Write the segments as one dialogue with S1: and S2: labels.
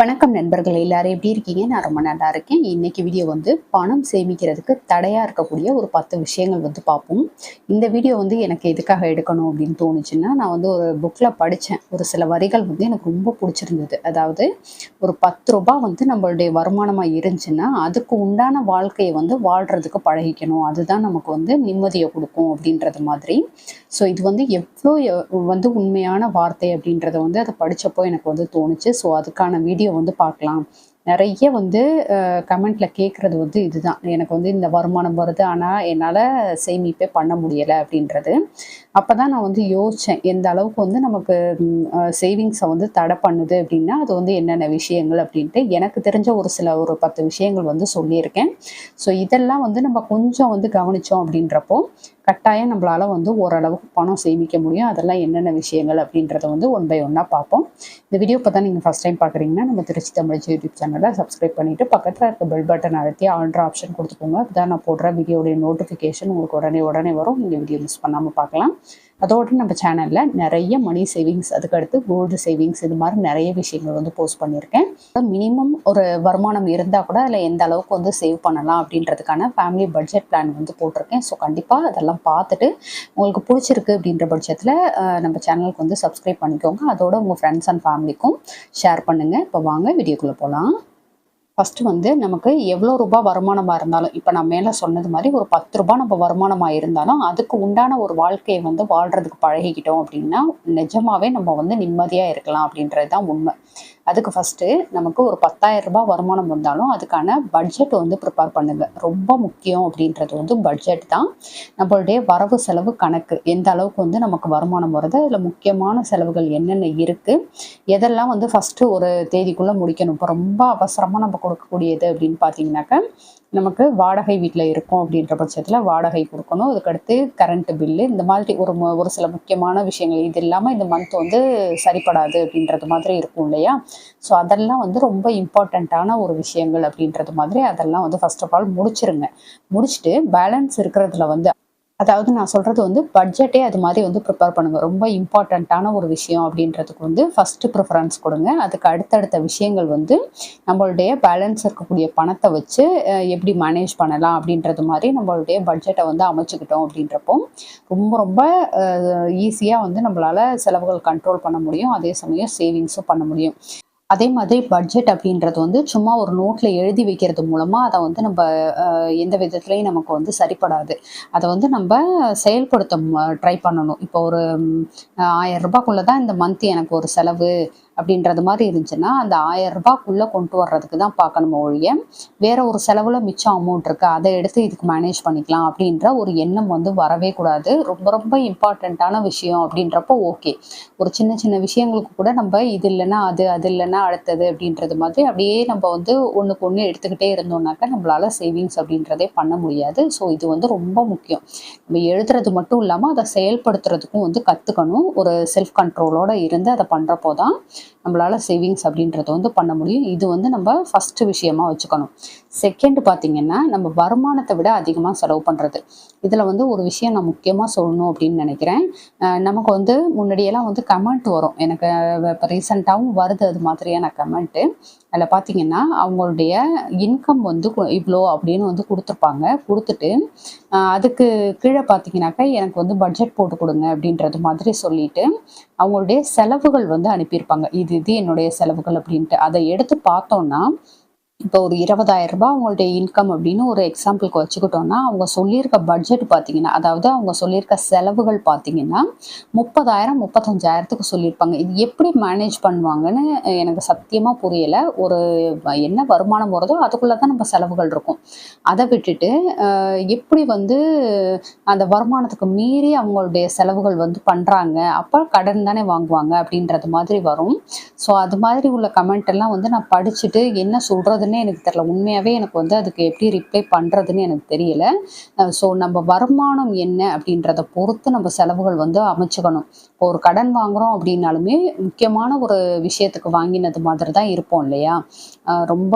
S1: வணக்கம் நண்பர்கள் எல்லாரும். எப்படி இருக்கீங்க? நான் ரொம்ப நல்லா இருக்கேன். இன்னைக்கு வீடியோ வந்து பணம் சேமிக்கிறதுக்கு தடையாக இருக்கக்கூடிய ஒரு பத்து விஷயங்கள் வந்து பார்ப்போம். இந்த வீடியோ வந்து எனக்கு எதுக்காக எடுக்கணும் அப்படின்னு தோணுச்சுன்னா நான் வந்து ஒரு புக்கில் படித்தேன் ஒரு சில வரிகள் வந்து எனக்கு ரொம்ப பிடிச்சிருந்தது. அதாவது ஒரு பத்து ரூபாய் வந்து நம்மளுடைய வருமானமாக இருந்துச்சுன்னா அதுக்கு உண்டான வாழ்க்கையை வந்து வாழ்கிறதுக்கு பழகிக்கணும். அதுதான் நமக்கு வந்து நிம்மதியை கொடுக்கும் அப்படின்றது மாதிரி. ஸோ இது வந்து எவ்வளோ வந்து உண்மையான வார்த்தை அப்படின்றத வந்து அதை படித்தப்போ எனக்கு வந்து தோணுச்சு. ஸோ அதுக்கான வீடியோ வந்து பார்க்கலாம். நிறைய வந்து கமெண்ட்ல கேட்குறது வந்து இதுதான். எனக்கு வந்து இந்த வருமானம் வருது ஆனால் என்னால் சேமிப்பே பண்ண முடியலை அப்படின்றது. அப்போ தான் நான் வந்து யோசித்தேன் எந்த அளவுக்கு வந்து நமக்கு சேவிங்ஸை வந்து தடை பண்ணுது அப்படின்னா அது வந்து என்னென்ன விஷயங்கள் அப்படின்ட்டு எனக்கு தெரிஞ்ச ஒரு சில ஒரு பத்து விஷயங்கள் வந்து சொல்லியிருக்கேன். ஸோ இதெல்லாம் வந்து நம்ம கொஞ்சம் வந்து கவனித்தோம் அப்படின்றப்போ கட்டாயம் நம்மளால வந்து ஓரளவுக்கு பணம் சேமிக்க முடியும். அதெல்லாம் என்னென்ன விஷயங்கள் அப்படின்றத வந்து ஒன் பை ஒன்னாக பார்ப்போம். இந்த வீடியோ இப்போ தான் நீங்கள் ஃபஸ்ட் டைம் பார்க்குறீங்கன்னா நம்ம திருச்சி தமிழ் யூடியூப் சேனலை சப்ஸ்கிரைப் பண்ணிவிட்டு பக்கத்தில் இருக்க பெல் பட்டன் அழுத்தி ஆல்ட்ரு ஆப்ஷன் கொடுத்துக்கோங்க. அப்பதான் நான் போடுற வீடியோடைய நோட்டிஃபிகேஷன் உங்களுக்கு உடனே உடனே வரும். நீங்கள் வீடியோ மிஸ் பண்ணாமல் பார்க்கலாம். அதோடு நம்ம சேனலில் நிறைய மணி சேவிங்ஸ் அதுக்கடுத்து கோல்டு சேவிங்ஸ் இது மாதிரி நிறைய விஷயங்கள் வந்து போஸ்ட் பண்ணியிருக்கேன். மினிமம் ஒரு வருமானம் இருந்தால் கூட அதில் எந்த அளவுக்கு வந்து சேவ் பண்ணலாம் அப்படின்றதுக்கான ஃபேமிலி பட்ஜெட் பிளான் வந்து போட்டிருக்கேன். ஸோ கண்டிப்பாக அதெல்லாம் பார்த்துட்டு உங்களுக்கு பிடிச்சிருக்கு அப்படின்ற பட்சத்தில் நம்ம சேனலுக்கு வந்து சப்ஸ்கிரைப் பண்ணிக்கோங்க. அதோட உங்கள் ஃப்ரெண்ட்ஸ் அண்ட் ஃபேமிலிக்கும் ஷேர் பண்ணுங்கள் இப்போ வாங்க வீடியோக்குள்ளே போகலாம் ஃபஸ்ட்டு வந்து நமக்கு எவ்வளோ ரூபாய் வருமானமாக இருந்தாலும் இப்போ நான் மேலே சொன்னது மாதிரி ஒரு பத்து ரூபா நம்ம வருமானமாக இருந்தாலும் அதுக்கு உண்டான ஒரு வாழ்க்கையை வந்து வாழ்கிறதுக்கு பழகிக்கிட்டோம் அப்படின்னா நிஜமாவே நம்ம வந்து நிம்மதியாக இருக்கலாம் அப்படின்றது தான் உண்மை. அதுக்கு ஃபஸ்ட்டு நமக்கு ஒரு பத்தாயிரம் ரூபாய் வருமானம் வந்தாலும் அதுக்கான பட்ஜெட் வந்து ப்ரிப்பேர் பண்ணுங்க. ரொம்ப முக்கியம் அப்படின்றது வந்து பட்ஜெட் தான். நம்மளுடைய வரவு செலவு கணக்கு. எந்த அளவுக்கு வந்து நமக்கு வருமானம் வருது அதில் முக்கியமான செலவுகள் என்னென்ன இருக்குது எதெல்லாம் வந்து ஃபஸ்ட்டு ஒரு தேதிக்குள்ளே முடிக்கணும். இப்போ ரொம்ப அவசரமாக நம்ம கொடுக்கக்கூடியது அப்படின்னு பார்த்தீங்கன்னாக்கா நமக்கு வாடகை வீட்டில் இருக்கோம் அப்படின்ற பட்சத்தில் வாடகை கொடுக்கணும். அதுக்கடுத்து கரண்ட் பில்லு இந்த மாதிரி ஒரு ஒரு சில முக்கியமான விஷயங்கள் இது இல்லாமல் இந்த மந்த் வந்து சரிப்படாது அப்படின்றது மாதிரி இருக்கும் இல்லையா? ஸோ அதெல்லாம் வந்து ரொம்ப இம்பார்ட்டண்ட்டான ஒரு விஷயங்கள் அப்படின்றது மாதிரி அதெல்லாம் வந்து ஃபர்ஸ்ட் ஆஃப் ஆல் முடிச்சிருங்க. முடிச்சுட்டு பேலன்ஸ் இருக்கிறதுல வந்து அதாவது நான் சொல்கிறது வந்து பட்ஜெட்டே அது மாதிரி வந்து ப்ரிப்பேர் பண்ணுங்க. ரொம்ப இம்பார்ட்டண்ட்டான ஒரு விஷயம் அப்படின்றதுக்கு வந்து ஃபஸ்ட்டு ப்ரிஃபரன்ஸ் கொடுங்க. அதுக்கு அடுத்தடுத்த விஷயங்கள் வந்து நம்மளுடைய பேலன்ஸ் இருக்கக்கூடிய பணத்தை வச்சு எப்படி மேனேஜ் பண்ணலாம் அப்படின்றது மாதிரி நம்மளுடைய பட்ஜெட்டை வந்து அமைச்சுக்கிட்டோம் அப்படின்றப்போ ரொம்ப ரொம்ப ஈஸியாக வந்து நம்மளால் செலவுகள் கண்ட்ரோல் பண்ண முடியும். அதே சமயம் சேவிங்ஸும் பண்ண முடியும். அதே மாதிரி பட்ஜெட் அப்படின்றது வந்து சும்மா ஒரு நோட்டில் எழுதி வைக்கிறது மூலமாக அதை வந்து நம்ம அஹ், எந்த விதத்துலையும் நமக்கு வந்து சரிப்படாது. அதை வந்து நம்ம செயல்படுத்த ட்ரை பண்ணணும். இப்போ ஒரு ஆயிரம் ரூபாய்க்குள்ளே தான் இந்த மந்த் எனக்கு ஒரு செலவு அப்படின்றது மாதிரி இருந்துச்சுன்னா அந்த ஆயிரம் ரூபாய்க்குள்ளே கொண்டு வர்றதுக்கு தான் பார்க்கணும் ஒழிய வேற ஒரு செலவில் மிச்சம் அமௌண்ட் இருக்கு அதை எடுத்து இதுக்கு மேனேஜ் பண்ணிக்கலாம் அப்படின்ற ஒரு எண்ணம் வந்து வரவே கூடாது. ரொம்ப ரொம்ப இம்பார்ட்டண்ட்டான விஷயம் அப்படின்றப்போ ஓகே ஒரு சின்ன சின்ன விஷயங்களுக்கு கூட நம்ம இது இல்லைன்னா அது அது இல்லைன்னா அடுத்தது அப்படின்றது மாதிரி அப்படியே நம்ம வந்து ஒன்றுக்கு ஒன்று எடுத்துக்கிட்டே இருந்தோம்னாக்கா நம்மளால சேவிங்ஸ் அப்படின்றதே பண்ண முடியாது. ஸோ இது வந்து ரொம்ப முக்கியம். நம்ம எழுதுறது மட்டும் இல்லாமல் அதை செயல்படுத்துறதுக்கும் வந்து கற்றுக்கணும் ஒரு செல்ஃப் கண்ட்ரோலோட இருந்து அதை பண்ணுறப்போ தான் நம்மளால சேவிங்ஸ் அப்படின்றத வந்து பண்ண முடியும். இது வந்து நம்ம ஃபஸ்ட்டு விஷயமா வச்சுக்கணும். செகண்ட் பார்த்தீங்கன்னா நம்ம வருமானத்தை விட அதிகமாக செலவு பண்ணுறது இதில் வந்து ஒரு விஷயம் நான் முக்கியமாக சொல்லணும் அப்படின்னு நினைக்கிறேன். நமக்கு வந்து முன்னாடியெல்லாம் வந்து கமெண்ட் வரும். எனக்கு இப்போ ரீசெண்டாகவும் வருது அது மாதிரியான கமெண்ட்டு அதில் பார்த்தீங்கன்னா அவங்களுடைய இன்கம் வந்து இவ்வளோ அப்படின்னு வந்து கொடுத்துருப்பாங்க. கொடுத்துட்டு அதுக்கு கீழே பார்த்தீங்கன்னாக்கா எனக்கு வந்து பட்ஜெட் போட்டு கொடுங்க அப்படின்றது மாதிரி சொல்லிட்டு அவங்களுடைய செலவுகள் வந்து அனுப்பியிருப்பாங்க. இது இது என்னுடைய செலவுகள் அப்படின்ட்டு. அதை எடுத்து பார்த்தோம்னா இப்போ ஒரு இருபதாயிரம் ரூபாய் அவங்களுடைய இன்கம் அப்படின்னு ஒரு எக்ஸாம்பிளுக்கு வச்சுக்கிட்டோம்னா அவங்க சொல்லியிருக்க பட்ஜெட் பார்த்தீங்கன்னா அதாவது அவங்க சொல்லியிருக்க செலவுகள் பார்த்தீங்கன்னா முப்பதாயிரம் முப்பத்தஞ்சாயிரத்துக்கு சொல்லியிருப்பாங்க. இது எப்படி மேனேஜ் பண்ணுவாங்கன்னு எனக்கு சத்தியமாக புரியலை. ஒரு என்ன வருமானம் வருதோ அதுக்குள்ளே தான் நம்ம செலவுகள் இருக்கும். அதை விட்டுட்டு எப்படி வந்து அந்த வருமானத்துக்கு மீறி அவங்களுடைய செலவுகள் வந்து பண்ணுறாங்க அப்போ கடன் தானே வாங்குவாங்க அப்படின்றது மாதிரி வரும். ஸோ அது மாதிரி உள்ள கமெண்ட் எல்லாம் வந்து நான் படிச்சுட்டு என்ன சொல்கிறதுன்னு என்னன்னு எனக்கு தெரியல. உண்மையாகவே எனக்கு வந்து அதுக்கு எப்படி ரிப்ளை பண்ணுறதுன்னு எனக்கு தெரியல. ஸோ நம்ம வருமானம் என்ன அப்படின்றத பொறுத்து நம்ம செலவுகள் வந்து அமைச்சுக்கணும். இப்போ ஒரு கடன் வாங்குகிறோம் அப்படின்னாலுமே முக்கியமான ஒரு விஷயத்துக்கு வாங்கினது மாதிரி தான் இருப்போம் இல்லையா? ரொம்ப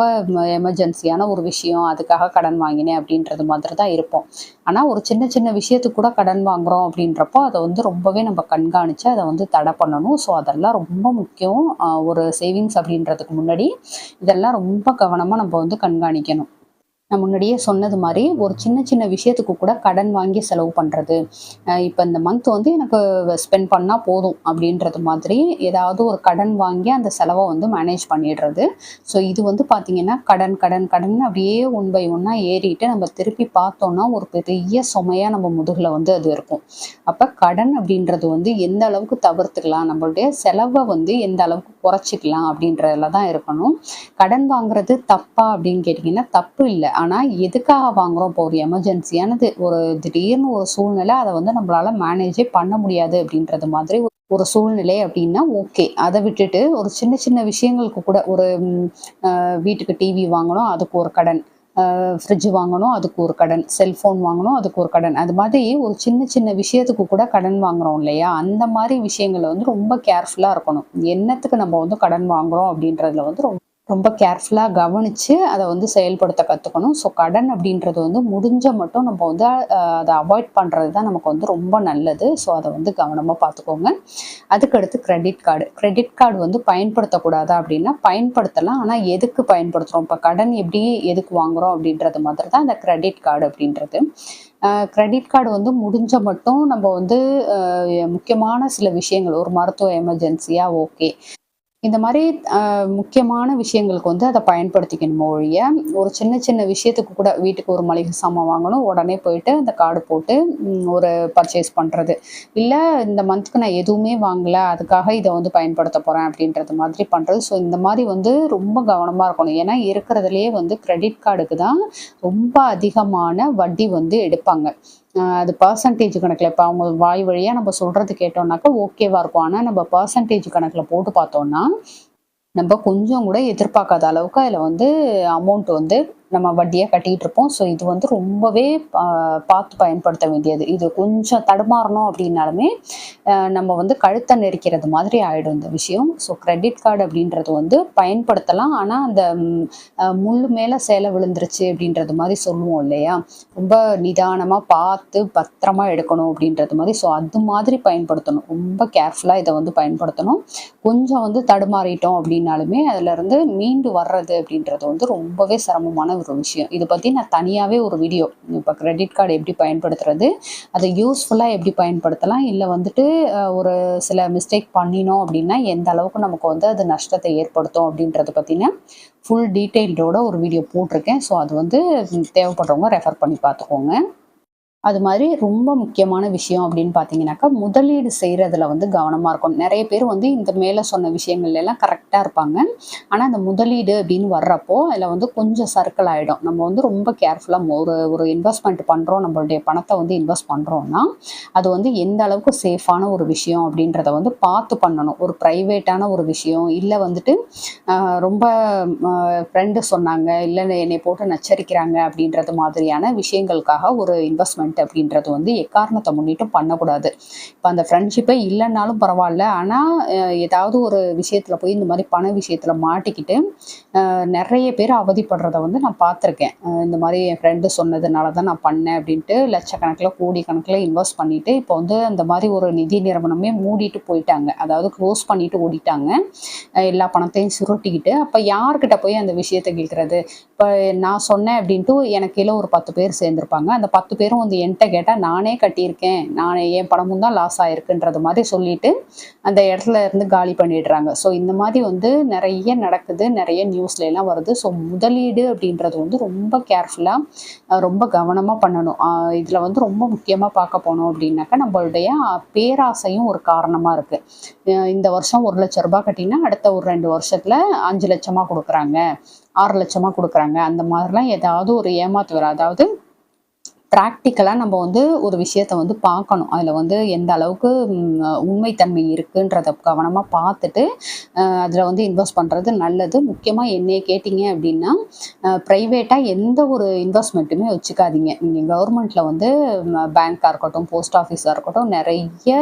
S1: எமர்ஜென்சியான ஒரு விஷயம். அதுக்காக கடன் வாங்கினேன் அப்படின்றது மாதிரி தான் இருப்போம். ஆனால் ஒரு சின்ன சின்ன விஷயத்துக்கு கூட கடன் வாங்குறோம் அப்படின்றப்போ அதை வந்து ரொம்பவே நம்ம கண்காணித்து அதை வந்து தடை பண்ணணும். ஸோ அதெல்லாம் ரொம்ப முக்கியம். ஒரு சேவிங்ஸ் அப்படின்றதுக்கு முன்னாடி இதெல்லாம் ரொம்ப கவனம் கவனமாக நம்ம வந்து கண்காணிக்கணும். நான் முன்னாடியே சொன்னது மாதிரி ஒரு சின்ன சின்ன விஷயத்துக்கு கூட கடன் வாங்கி செலவு பண்ணுறது இப்போ இந்த மந்த் வந்து எனக்கு ஸ்பெண்ட் பண்ணால் போதும் அப்படின்றது மாதிரி ஏதாவது ஒரு கடன் வாங்கி அந்த செலவை வந்து மேனேஜ் பண்ணிடுறது. ஸோ இது வந்து பார்த்திங்கன்னா கடன் கடன் கடன் அப்படியே ஒன் பை ஒன்னாக ஏறிட்டு நம்ம திருப்பி பார்த்தோம்னா ஒரு பெரிய சுமையாக நம்ம முதுகில் வந்து அது இருக்கும். அப்போ கடன் அப்படின்றது வந்து எந்த அளவுக்கு தவிர்த்துக்கலாம்? நம்மளுடைய செலவை வந்து எந்த அளவுக்கு குறைச்சிக்கலாம் அப்படின்றதுல தான் இருக்கணும். கடன் வாங்குறது தப்பா அப்படின்னு கேட்டிங்கன்னா தப்பு இல்லை. ஆனால் எதுக்காக வாங்குறோம்? இப்போ ஒரு எமர்ஜென்சியானது ஒரு திடீர்னு ஒரு சூழ்நிலை அதை வந்து நம்மளால மேனேஜே பண்ண முடியாது அப்படின்றது மாதிரி ஒரு சூழ்நிலை அப்படின்னா ஓகே அதை விட்டுட்டு ஒரு சின்ன சின்ன விஷயங்களுக்கு கூட ஒரு வீட்டுக்கு டிவி வாங்கணும் அதுக்கு ஒரு கடன். ஃப்ரிட்ஜ் வாங்கணும் அதுக்கு ஒரு கடன். செல்ஃபோன் வாங்கணும் அதுக்கு ஒரு கடன். அது மாதிரி ஒரு சின்ன சின்ன விஷயத்துக்கு கூட கடன் வாங்குறோம் இல்லையா? அந்த மாதிரி விஷயங்களை வந்து ரொம்ப கேர்ஃபுல்லாக இருக்கணும். என்னத்துக்கு நம்ம வந்து கடன் வாங்குறோம் அப்படின்றதுல வந்து ரொம்ப ரொம்ப கேர்ஃபுல்லாக கவனித்து அதை வந்து செயல்படுத்த கற்றுக்கணும் ஸோ கடன் அப்படின்றது வந்து முடிஞ்ச மட்டும் நம்ம வந்து அதை அவாய்ட் பண்ணுறது தான் நமக்கு வந்து ரொம்ப நல்லது. ஸோ அதை வந்து கவனமாக பார்த்துக்கோங்க அதுக்கடுத்து கிரெடிட் கார்டு கிரெடிட் கார்டு வந்து பயன்படுத்தக்கூடாதா அப்படின்னா பயன்படுத்தலாம். ஆனால் எதுக்கு பயன்படுத்துகிறோம் இப்போ கடன் எப்படி எதுக்கு வாங்குகிறோம் அப்படின்றது மாதிரி தான் அந்த கிரெடிட் கார்டு அப்படின்றது. கிரெடிட் கார்டு வந்து முடிஞ்ச மட்டும் நம்ம வந்து முக்கியமான சில விஷயங்கள் ஒரு மருத்துவ எமர்ஜென்சியாக ஓகே இந்த மாதிரி முக்கியமான விஷயங்களுக்கு வந்து அதை பயன்படுத்திக்கணும் ஒழிய ஒரு சின்ன சின்ன விஷயத்துக்கு கூட வீட்டுக்கு ஒரு மளிகை சாமான் வாங்கணும் உடனே போயிட்டு அந்த கார்டு போட்டு ஒரு பர்ச்சேஸ் பண்ணுறது இல்லை இந்த மந்த்துக்கு நான் எதுவுமே வாங்கலை அதுக்காக இதை வந்து பயன்படுத்த போகிறேன் அப்படின்றது மாதிரி பண்ணுறது ஸோ இந்த மாதிரி வந்து ரொம்ப கவனமாக இருக்கணும். ஏன்னா இருக்கிறதுலையே வந்து கிரெடிட் கார்டுக்கு தான் ரொம்ப அதிகமான வட்டி வந்து எடுப்பாங்க. அது பர்சன்டேஜ் கணக்கில் இப்போ அவங்க வாய் வழியாக நம்ம சொல்கிறது கேட்டோம்னாக்கா ஓகேவாக இருக்கும். ஆனால் நம்ம பர்சன்டேஜ் கணக்கில் போட்டு பார்த்தோம்னா நம்ம கொஞ்சம் கூட எதிர்பார்க்காத அளவுக்கு அதில் வந்து அமௌண்ட் வந்து நம்ம வட்டியாக கட்டிகிட்டு இருப்போம். ஸோ இது வந்து ரொம்பவே பார்த்து பயன்படுத்த வேண்டியது. இது கொஞ்சம் தடுமாறணும் அப்படின்னாலுமே நம்ம வந்து கழுத்தை நெரிக்கிறது மாதிரி ஆகிடும் இந்த விஷயம். ஸோ கிரெடிட் கார்டு அப்படின்றது வந்து பயன்படுத்தலாம். ஆனால் அந்த முள் மேலே சேலை விழுந்துருச்சு அப்படின்றது மாதிரி சொல்லுவோம் இல்லையா? ரொம்ப நிதானமாக பார்த்து பத்திரமா எடுக்கணும் அப்படின்றது மாதிரி. ஸோ அது மாதிரி பயன்படுத்தணும். ரொம்ப கேர்ஃபுல்லாக இதை வந்து பயன்படுத்தணும். கொஞ்சம் வந்து தடுமாறிட்டோம் அப்படின்னாலுமே அதுலேருந்து மீண்டு வர்றது அப்படின்றது வந்து ரொம்பவே சிரமமான ஒரு விஷயம். இதை பற்றி நான் தனியாகவே ஒரு வீடியோ இப்போ கிரெடிட் கார்டு எப்படி பயன்படுத்துறது அதை யூஸ்ஃபுல்லாக எப்படி பயன்படுத்தலாம் இல்லை வந்துட்டு ஒரு சில மிஸ்டேக் பண்ணினோம் அப்படின்னா எந்த அளவுக்கு நமக்கு வந்து அது நஷ்டத்தை ஏற்படுத்தும் அப்படின்றத பற்றின ஃபுல் டீட்டெயில்டோட ஒரு வீடியோ போட்டிருக்கேன். ஸோ அது வந்து ம், தேவைப்படுறவங்க ரெஃபர் பண்ணி பார்த்துக்கோங்க. அது மாதிரி ரொம்ப முக்கியமான விஷயம் அப்படின்னு பார்த்தீங்கன்னாக்கா முதலீடு செய்கிறதுல வந்து கவனமாக இருக்கும் நிறைய பேர் வந்து இந்த மேலே சொன்ன விஷயங்கள்ல எல்லாம் கரெக்டாக இருப்பாங்க. ஆனால் அந்த முதலீடு அப்படின்னு வர்றப்போ அதில் வந்து கொஞ்சம் சர்க்கிள் ஆகிடும் நம்ம வந்து ரொம்ப கேர்ஃபுல்லாக ஒரு ஒரு இன்வெஸ்ட்மெண்ட் பண்ணுறோம் நம்மளுடைய பணத்தை வந்து இன்வெஸ்ட் பண்ணுறோம்னா அது வந்து எந்த அளவுக்கு சேஃபான ஒரு விஷயம் அப்படின்றத வந்து பார்த்து பண்ணணும். ஒரு ப்ரைவேட்டான ஒரு விஷயம் இல்லை வந்துட்டு ரொம்ப ஃப்ரெண்டு சொன்னாங்க இல்லை என்னை போட்டு நச்சரிக்கிறாங்க அப்படின்றது மாதிரியான விஷயங்களுக்காக ஒரு இன்வெஸ்ட்மெண்ட் அப்படின்றது வந்து எக்காரணத்தை முன்னிட்டும் பண்ணக்கூடாது. இப்போ அந்த ஃப்ரெண்ட்ஷிப்பே இல்லைன்னாலும் பரவாயில்ல. ஆனால் ஏதாவது ஒரு விஷயத்தில் போய் இந்த மாதிரி பண விஷயத்தில் மாட்டிக்கிட்டு நிறைய பேர் அவதிப்படுறத வந்து நான் பார்த்துருக்கேன். இந்த மாதிரி என் ஃப்ரெண்டு சொன்னதுனால தான் நான் பண்ணேன் அப்படின்ட்டு லட்சக்கணக்கில் கோடி கணக்கில் இன்வெஸ்ட் பண்ணிட்டு இப்போ வந்து அந்த மாதிரி ஒரு நிதி நிறுவனமே மூடிட்டு போயிட்டாங்க. அதாவது க்ளோஸ் பண்ணிட்டு ஓடிட்டாங்க. எல்லா பணத்தையும் சுருட்டிக்கிட்டு அப்போ யார்கிட்ட போய் அந்த விஷயத்தை கேட்குறது? இப்போ நான் சொன்னேன் அப்படின்ட்டு எனக்கு கீழே ஒரு பத்து பேர் சேர்ந்துருப்பாங்க. அந்த பத்து பேரும் வந்து என்கிட்ட கேட்டால் நானே கட்டியிருக்கேன். நான் என் பணமும் தான் லாஸ் ஆயிருக்குன்றது மாதிரி சொல்லிட்டு அந்த இடத்துல இருந்து காலி பண்ணிடுறாங்க. ஸோ இந்த மாதிரி வந்து நிறைய நடக்குது. நிறைய நியூஸ்ல எல்லாம் வருது. ஸோ முதலீடு அப்படின்றது வந்து ரொம்ப கேர்ஃபுல்லாக ரொம்ப கவனமாக பண்ணணும். இதில் வந்து ரொம்ப முக்கியமாக பார்க்க போனோம் அப்படின்னாக்கா நம்மளுடைய பேராசையும் ஒரு காரணமாக இருக்குது இந்த வருஷம் ஒரு லட்ச ரூபாய் கட்டினா அடுத்த ஒரு ரெண்டு வருஷத்தில் அஞ்சு லட்சமாக கொடுக்குறாங்க. ஆறு லட்சமாக கொடுக்குறாங்க. அந்த மாதிரிலாம் ஏதாவது ஒரு ஏமாத்து வேலை அதாவது ப்ராக்டிக்கலாக நம்ம வந்து ஒரு விஷயத்த வந்து பார்க்கணும். அதில் வந்து எந்த அளவுக்கு உண்மைத்தன்மை இருக்குன்றத கவனமாக பார்த்துட்டு அதில் வந்து இன்வெஸ்ட் பண்ணுறது நல்லது. முக்கியமாக என்னையை கேட்டிங்க அப்படின்னா ப்ரைவேட்டாக எந்த ஒரு இன்வெஸ்ட்மெண்ட்டுமே வச்சுக்காதீங்க. நீங்கள் கவர்மெண்ட்டில் வந்து பேங்க்காக இருக்கட்டும் போஸ்ட் ஆஃபீஸாக இருக்கட்டும் நிறைய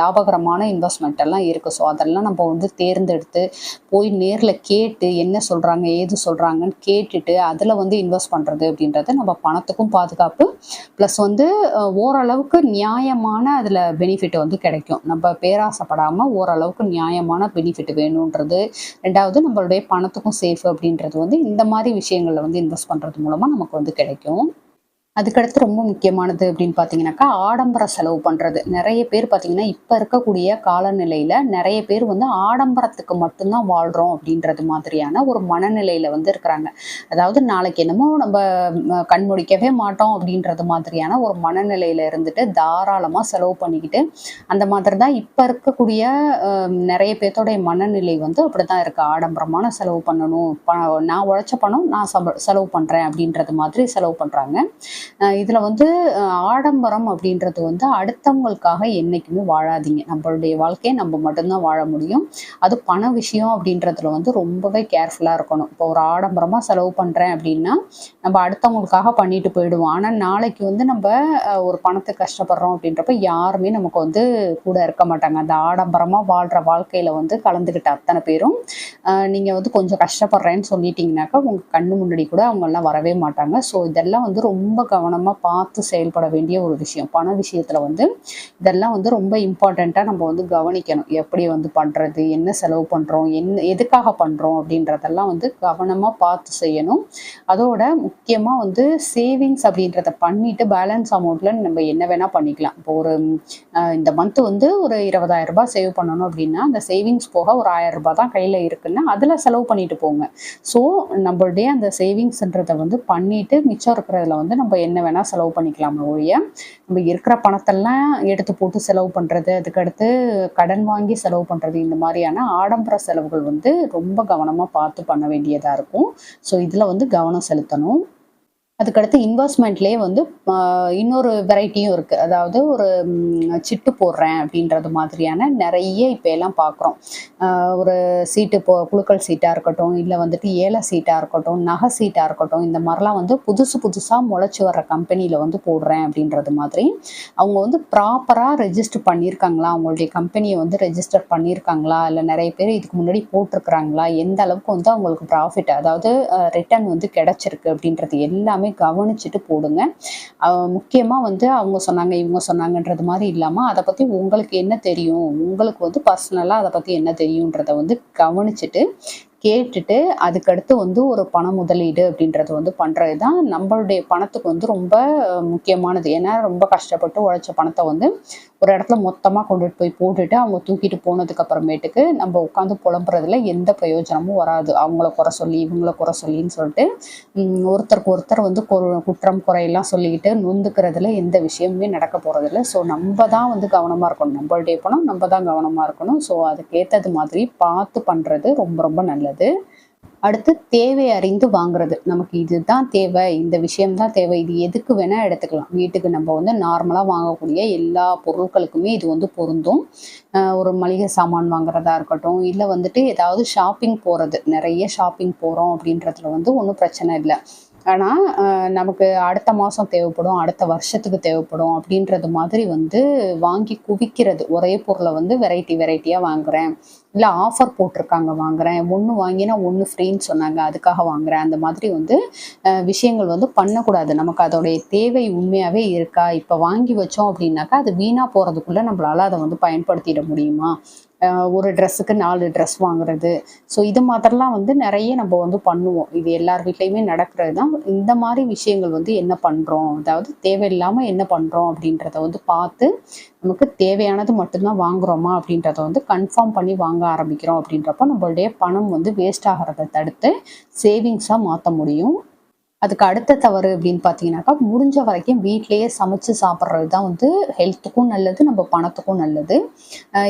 S1: லாபகரமான இன்வெஸ்ட்மெண்ட் எல்லாம் இருக்குது ஸோ அதெல்லாம் நம்ம வந்து தேர்ந்தெடுத்து போய் நேரில் கேட்டு என்ன சொல்கிறாங்க ஏது சொல்கிறாங்கன்னு கேட்டுட்டு அதில் வந்து இன்வெஸ்ட் பண்ணுறது அப்படின்றது நம்ம பணத்துக்கும் பாதுகாப்பு ப்ளஸ் வந்து ஓரளவுக்கு நியாயமான அதில் பெனிஃபிட் வந்து கிடைக்கும். நம்ம பேராசைப்படாமல் ஓரளவுக்கு நியாயமான பெனிஃபிட் வேணுன்றது. ரெண்டாவது நம்மளுடைய பணத்துக்கும் சேஃப் அப்படின்றது வந்து இந்த மாதிரி விஷயங்களில் வந்து இன்வெஸ்ட் பண்ணுறது மூலமாக நமக்கு வந்து கிடைக்கும். அதுக்கடுத்து ரொம்ப முக்கியமானது அப்படின்னு பார்த்தீங்கன்னாக்கா ஆடம்பர செலவு பண்ணுறது நிறைய பேர் பார்த்தீங்கன்னா இப்போ இருக்கக்கூடிய காலநிலையில் நிறைய பேர் வந்து ஆடம்பரத்துக்கு மட்டும்தான் வாழ்கிறோம் அப்படின்றது மாதிரியான ஒரு மனநிலையில் வந்து இருக்கிறாங்க. அதாவது நாளைக்கு என்னமோ நம்ம ம, கண்முடிக்கவே மாட்டோம் அப்படின்றது மாதிரியான ஒரு மனநிலையில் இருந்துட்டு தாராளமாக செலவு பண்ணிக்கிட்டு அந்த மாதிரி தான் இப்போ இருக்கக்கூடிய நிறைய பேர்த்தோடைய மனநிலை வந்து அப்படி தான் இருக்குது ஆடம்பரமான செலவு பண்ணணும். நான் உழைச்ச பணம் நான் செலவு பண்ணுறேன் அப்படின்றது மாதிரி செலவு பண்ணுறாங்க இதில் வந்து ஆடம்பரம் அப்படின்றது வந்து அடுத்தவங்களுக்காக என்றைக்குமே வாழாதீங்க. நம்மளுடைய வாழ்க்கையை நம்ம மட்டும்தான் வாழ முடியும். அது பண விஷயம் அப்படின்றதுல வந்து ரொம்பவே கேர்ஃபுல்லாக இருக்கணும். இப்போ ஒரு ஆடம்பரமாக செலவு பண்ணுறேன் அப்படின்னா நம்ம அடுத்தவங்களுக்காக பண்ணிட்டு போயிடுவோம். ஆனால் நாளைக்கு வந்து நம்ம ஒரு பணத்தை கஷ்டப்படுறோம் அப்படின்றப்ப யாருமே நமக்கு வந்து கூட இருக்க மாட்டாங்க. அந்த ஆடம்பரமாக வாழ்கிற வாழ்க்கையில் வந்து கலந்துக்கிட்ட அத்தனை பேரும் நீங்கள் வந்து கொஞ்சம் கஷ்டப்படுறேன்னு சொல்லிட்டீங்கன்னாக்கா உங்கள் கண்ணு முன்னாடி கூட அவங்கெல்லாம் வரவே மாட்டாங்க. ஸோ இதெல்லாம் வந்து ரொம்ப கவனமாக பார்த்து செயல்பட வேண்டிய ஒரு விஷயம். பண விஷயத்தில் வந்து இதெல்லாம் வந்து ரொம்ப இம்பார்ட்டண்ட்டாக நம்ம வந்து கவனிக்கணும். எப்படி வந்து பண்ணுறது என்ன செலவு பண்ணுறோம் என்ன எதுக்காக பண்ணுறோம் அப்படின்றதெல்லாம் வந்து கவனமாக பார்த்து செய்யணும். அதோட முக்கியமாக வந்து சேவிங்ஸ் அப்படின்றத பண்ணிட்டு பேலன்ஸ் அமௌண்ட்டில் நம்ம என்ன வேணால் பண்ணிக்கலாம். இப்போ ஒரு இந்த மந்த் வந்து ஒரு இருபதாயிரம் ரூபாய் சேவ் பண்ணணும் அப்படின்னா அந்த சேவிங்ஸ் போக ஒரு ஆயிரம் ரூபாய் தான் கையில் இருக்குன்னா அதில் செலவு பண்ணிட்டு போங்க. ஸோ நம்மளுடைய அந்த சேவிங்ஸ்ன்றதை வந்து பண்ணிட்டு மிச்சம் இருக்கிறதுல வந்து நம்ம என்ன வேணால் செலவு பண்ணிக்கலாம் ஒழிய நம்ம இருக்கிற பணத்தெல்லாம் எடுத்து போட்டு செலவு பண்ணுறது அதுக்கடுத்து கடன் வாங்கி செலவு பண்ணுறது இந்த மாதிரியான ஆடம்பர செலவுகள் வந்து ரொம்ப கவனமாக பார்த்து பண்ண வேண்டியதாக இருக்கும். ஸோ இதில் வந்து கவனம் செலுத்தணும். அதுக்கடுத்து இன்வெஸ்ட்மெண்ட்லேயே வந்து இன்னொரு வெரைட்டியும் இருக்குது அதாவது ஒரு சிட்டு போடுறேன் அப்படின்றது மாதிரியான நிறைய இப்போ எல்லாம் பார்க்குறோம் ஒரு சீட்டு இப்போ குழுக்கள் சீட்டாக இருக்கட்டும் இல்லை வந்துட்டு ஏல சீட்டாக இருக்கட்டும் நகை சீட்டாக இருக்கட்டும் இந்த மாதிரிலாம் வந்து புதுசு புதுசாக முளைச்சி வர்ற கம்பெனியில் வந்து போடுறேன் அப்படின்றது மாதிரி அவங்க வந்து ப்ராப்பராக ரெஜிஸ்டர் பண்ணியிருக்காங்களா அவங்களுடைய கம்பெனியை வந்து ரெஜிஸ்டர் பண்ணியிருக்காங்களா இல்லை நிறைய பேர் இதுக்கு முன்னாடி போட்டிருக்கிறாங்களா? எந்த அளவுக்கு வந்து அவங்களுக்கு ப்ராஃபிட் அதாவது ரிட்டர்ன் வந்து கிடச்சிருக்கு அப்படின்றது எல்லாமே கவனிச்சுட்டு போடுங்க. முக்கியமாக வந்து அவங்க சொன்னாங்க இவங்க சொன்னாங்கன்றது மாதிரி இல்லாமல் அதை பற்றி உங்களுக்கு என்ன தெரியும்? உங்களுக்கு வந்து பர்சனலாக அதை பற்றி என்ன தெரியுன்றதை வந்து கவனிச்சுட்டு கேட்டுட்டு அதுக்கடுத்து வந்து ஒரு பண முதலீடு அப்படின்றது வந்து பண்ணுறது தான் நம்மளுடைய பணத்துக்கு வந்து ரொம்ப முக்கியமானது. ஏன்னா ரொம்ப கஷ்டப்பட்டு உழைச்ச பணத்தை வந்து ஒரு இடத்துல மொத்தமாக கொண்டுட்டு போய் போட்டுட்டு அவங்க தூக்கிட்டு போனதுக்கு அப்புறமேட்டுக்கு நம்ம உட்காந்து புலம்புறதுல எந்த பிரயோஜனமும் வராது. அவங்கள குறை சொல்லி இவங்கள குறை சொல்லின்னு சொல்லிட்டு ஒருத்தருக்கு ஒருத்தர் வந்து கொ- குற்றம் குறையெல்லாம் சொல்லிக்கிட்டு நொந்துக்கிறதுல எந்த விஷயமுமே நடக்க போகிறதில்ல ஸோ நம்ம தான் வந்து கவனமாக இருக்கணும். நம்மளுடைய பணம் நம்ம தான் கவனமாக இருக்கணும். ஸோ அதுக்கேற்றது மாதிரி பார்த்து பண்ணுறது ரொம்ப ரொம்ப நல்லது. அடுத்து தேவை அறிந்து வாங்குறது. நமக்கு இதுதான் தேவை. இந்த விஷயம்தான் தேவை. இது எதுக்கு வேணால் எடுத்துக்கலாம். வீட்டுக்கு நம்ம வந்து நார்மலாக வாங்கக்கூடிய எல்லா பொருட்களுக்குமே இது வந்து பொருந்தும். ஒரு மளிகை சாமான் வாங்குறதா இருக்கட்டும் இல்லை வந்துட்டு ஏதாவது ஷாப்பிங் போகிறது நிறைய ஷாப்பிங் போகிறோம் அப்படின்றதுல வந்து ஒன்றும் பிரச்சனை இல்லை. ஆனால் நமக்கு அடுத்த மாதம் தேவைப்படும் அடுத்த வருஷத்துக்கு தேவைப்படும் அப்படின்றது மாதிரி வந்து வாங்கி குவிக்கிறது. ஒரே பொருளை வந்து வெரைட்டி வெரைட்டியாக வாங்குறேன். இல்லை ஆஃபர் போட்டிருக்காங்க வாங்குறேன். ஒன்று வாங்கினா ஒன்று ஃப்ரீன்னு சொன்னாங்க அதுக்காக வாங்குறேன். அந்த மாதிரி வந்து விஷயங்கள் வந்து பண்ணக்கூடாது. நமக்கு அதோடைய தேவை உண்மையாகவே இருக்கா? இப்போ வாங்கி வச்சோம் அப்படின்னாக்கா அது வீணாக போகிறதுக்குள்ளே நம்மளால அதை வந்து பயன்படுத்திட முடியுமா? ஒரு ட்ரெஸ்ஸுக்கு நாலு ட்ரெஸ் வாங்குறது. ஸோ இது மாதிரிலாம் வந்து நிறைய நம்ம வந்து பண்ணுவோம். இது எல்லார் வீட்லேயுமே நடக்கிறது தான். இந்த மாதிரி விஷயங்கள் வந்து என்ன பண்ணுறோம் அதாவது தேவையில்லாமல் என்ன பண்ணுறோம் அப்படின்றத வந்து பார்த்து நமக்கு தேவையானது மட்டும்தான் வாங்குறோமா அப்படின்றத வந்து கன்ஃபார்ம் பண்ணி வாங்க ஆரம்பிக்கிறோம் அப்படின்றப்ப நம்மளுடைய பணம் வந்து வேஸ்ட் ஆகிறத தடுத்து சேவிங்ஸாக மாற்ற முடியும். அதுக்கு அடுத்த தவறு அப்படின்னு பார்த்தீங்கன்னாக்கா முடிஞ்ச வரைக்கும் வீட்லேயே சமைச்சு சாப்பிட்றது தான் வந்து ஹெல்த்துக்கும் நல்லது நம்ம பணத்துக்கும் நல்லது.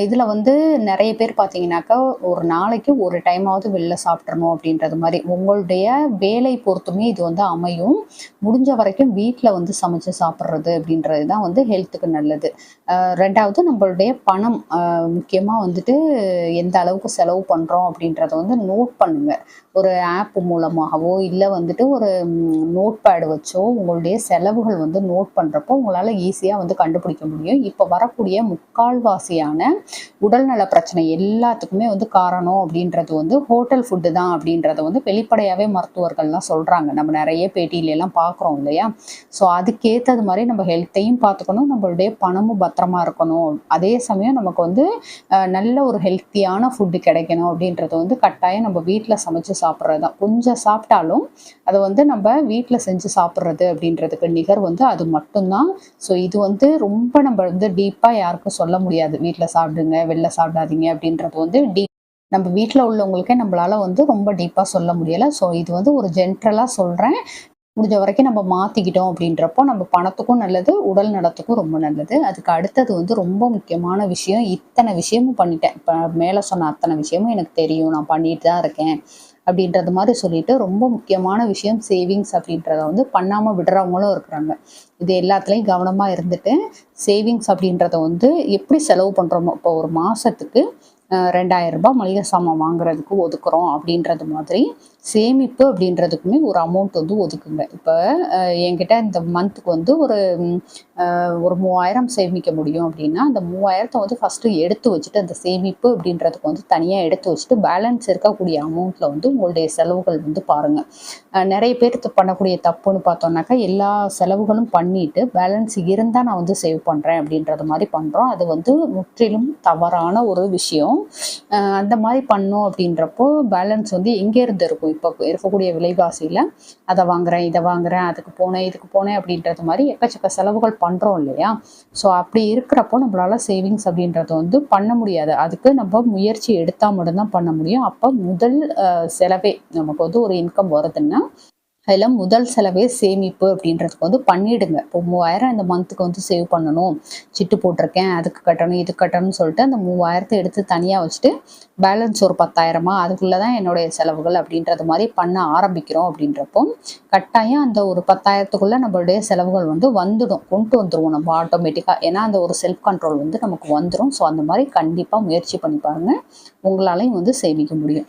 S1: இதில் வந்து நிறைய பேர் பார்த்தீங்கன்னாக்கா ஒரு நாளைக்கு ஒரு டைமாவது வெளில சாப்பிட்றணும் அப்படின்றது மாதிரி. உங்களுடைய வேலை பொறுத்துமே இது வந்து அமையும். முடிஞ்ச வரைக்கும் வீட்டில் வந்து சமைச்சு சாப்பிட்றது அப்படின்றது தான் வந்து ஹெல்த்துக்கு நல்லது. ரெண்டாவது நம்மளுடைய பணம் முக்கியமாக வந்துட்டு எந்த அளவுக்கு செலவு பண்ணுறோம் அப்படின்றத வந்து நோட் பண்ணுங்க. ஒரு ஆப் மூலமாகவோ இல்லை வந்துட்டு ஒரு நோட் பேடு வச்சோ உங்களுடைய செலவுகள் வந்து நோட் பண்ணுறப்போ உங்களால் ஈஸியாக வந்து கண்டுபிடிக்க முடியும். இப்போ வரக்கூடிய முக்கால்வாசியான உடல்நல பிரச்சனை எல்லாத்துக்குமே வந்து காரணம் அப்படின்றது வந்து ஹோட்டல் ஃபுட்டு தான் அப்படின்றத வந்து வெளிப்படையாகவே மருத்துவர்கள்லாம் சொல்கிறாங்க நம்ம நிறைய பேட்டியில எல்லாம் பார்க்குறோம் இல்லையா? ஸோ அதுக்கேற்றது மாதிரி நம்ம ஹெல்த்தையும் பார்த்துக்கணும் நம்மளுடைய பணமும் பத்திரமா இருக்கணும். அதே சமயம் நமக்கு வந்து நல்ல ஒரு ஹெல்த்தியான ஃபுட்டு கிடைக்கணும் அப்படின்றது வந்து கட்டாயம் நம்ம வீட்டில் சமைச்சு சாப்பிட்றது தான் கொஞ்சம் சாப்பிட்டாலும் அதை வந்து நம்ம வீட்டில் செஞ்சு சாப்பிட்றது அப்படின்றதுக்கு நிகர் வந்து அது மட்டும்தான். ஸோ இது வந்து ரொம்ப நம்ம வந்து டீப்பாக யாருக்கும் சொல்ல முடியாது. வீட்டில் சாப்பிடுங்க வெளில சாப்பிடாதீங்க அப்படின்றது வந்து டீப் நம்ம வீட்டில் உள்ளவங்களுக்கே நம்மளால வந்து ரொம்ப டீப்பாக சொல்ல முடியலை. ஸோ இது வந்து ஒரு ஜென்ரலாக சொல்கிறேன் முடிஞ்ச வரைக்கும் நம்ம மாற்றிக்கிட்டோம் அப்படின்றப்போ நம்ம பணத்துக்கும் நல்லது உடல் நலத்துக்கும் ரொம்ப நல்லது. அதுக்கு அடுத்தது வந்து ரொம்ப முக்கியமான விஷயம் இத்தனை விஷயமும் பண்ணிட்டேன். இப்போ மேலே சொன்ன அத்தனை விஷயமும் எனக்கு தெரியும். நான் பண்ணிட்டு தான் இருக்கேன். அப்படின்றது மாதிரி சொல்லிட்டு ரொம்ப முக்கியமான விஷயம் சேவிங்ஸ் அப்படின்றத வந்து பண்ணாமல் விடுறவங்களும் இருக்கிறாங்க. இது எல்லாத்துலேயும் கவனமாக இருந்துட்டு சேவிங்ஸ் அப்படின்றத வந்து எப்படி செலவு பண்ணுறோமோ இப்போ ஒரு மாதத்துக்கு ரெண்டாயிரம் ரூபாய் மளிகை சாமான் வாங்குறதுக்கு ஒதுக்குறோம் அப்படின்றது மாதிரி சேமிப்பு அப்படின்றதுக்குமே ஒரு அமௌண்ட் வந்து ஒதுக்குங்க. இப்போ என்கிட்ட இந்த மந்த்துக்கு வந்து ஒரு ஒரு மூவாயிரம் சேமிக்க முடியும் அப்படின்னா அந்த மூவாயிரத்தை வந்து ஃபஸ்ட்டு எடுத்து வச்சுட்டு அந்த சேமிப்பு அப்படின்றதுக்கு வந்து தனியாக எடுத்து வச்சுட்டு பேலன்ஸ் இருக்கக்கூடிய அமௌண்ட்டில் வந்து உங்களுடைய செலவுகள் வந்து பாருங்கள் நிறைய பேர் பண்ணக்கூடிய தப்புன்னு பார்த்தோம்னாக்கா எல்லா செலவுகளும் பண்ணிட்டு பேலன்ஸ் இருந்தால் நான் வந்து சேவ் பண்ணுறேன் அப்படின்றது மாதிரி பண்ணுறோம் அது வந்து முற்றிலும் தவறான ஒரு விஷயம். அந்த மாதிரி பண்ணோம் அப்படின்றப்போ பேலன்ஸ் வந்து எங்கேருந்து இருக்கும்? இப்போ இருக்கக்கூடிய விலைவாசியில் அதை வாங்குறேன் இதை வாங்குறேன் அதுக்கு போனேன் இதுக்கு போனேன் அப்படின்றது மாதிரி எக்கச்சக்க செலவுகள் பண்ணுறோம் இல்லையா? ஸோ அப்படி இருக்கிறப்போ நம்மளால சேவிங்ஸ் அப்படின்றது வந்து பண்ண முடியாது. அதுக்கு நம்ம முயற்சி எடுத்தால் மட்டும்தான் பண்ண முடியும். அப்போ முதல் செலவே நமக்கு வந்து ஒரு இன்கம் வருதுன்னா அதில் முதல் செலவே சேமிப்பு அப்படின்றதுக்கு வந்து பண்ணிடுங்க. இப்போ மூவாயிரம் இந்த மந்த்துக்கு வந்து சேவ் பண்ணணும். சிட்டு போட்டிருக்கேன் அதுக்கு கட்டணும் இது கட்டணும்னு சொல்லிட்டு அந்த மூவாயிரத்தை எடுத்து தனியாக வச்சுட்டு பேலன்ஸ் ஒரு பத்தாயிரமா அதுக்குள்ளே தான் என்னுடைய செலவுகள் அப்படின்றது மாதிரி பண்ண ஆரம்பிக்கிறோம் அப்படின்றப்போ கட்டாயம் அந்த ஒரு பத்தாயிரத்துக்குள்ளே நம்மளுடைய செலவுகள் வந்து வந்துடும். கொண்டு வந்துடுவோம் நம்ம ஆட்டோமேட்டிக்காக ஏன்னா அந்த ஒரு செல்ஃப் கண்ட்ரோல் வந்து நமக்கு வந்துடும் ஸோ அந்த மாதிரி கண்டிப்பாக முயற்சி பண்ணி பாருங்கள் உங்களாலையும் வந்து சேமிக்க முடியும்.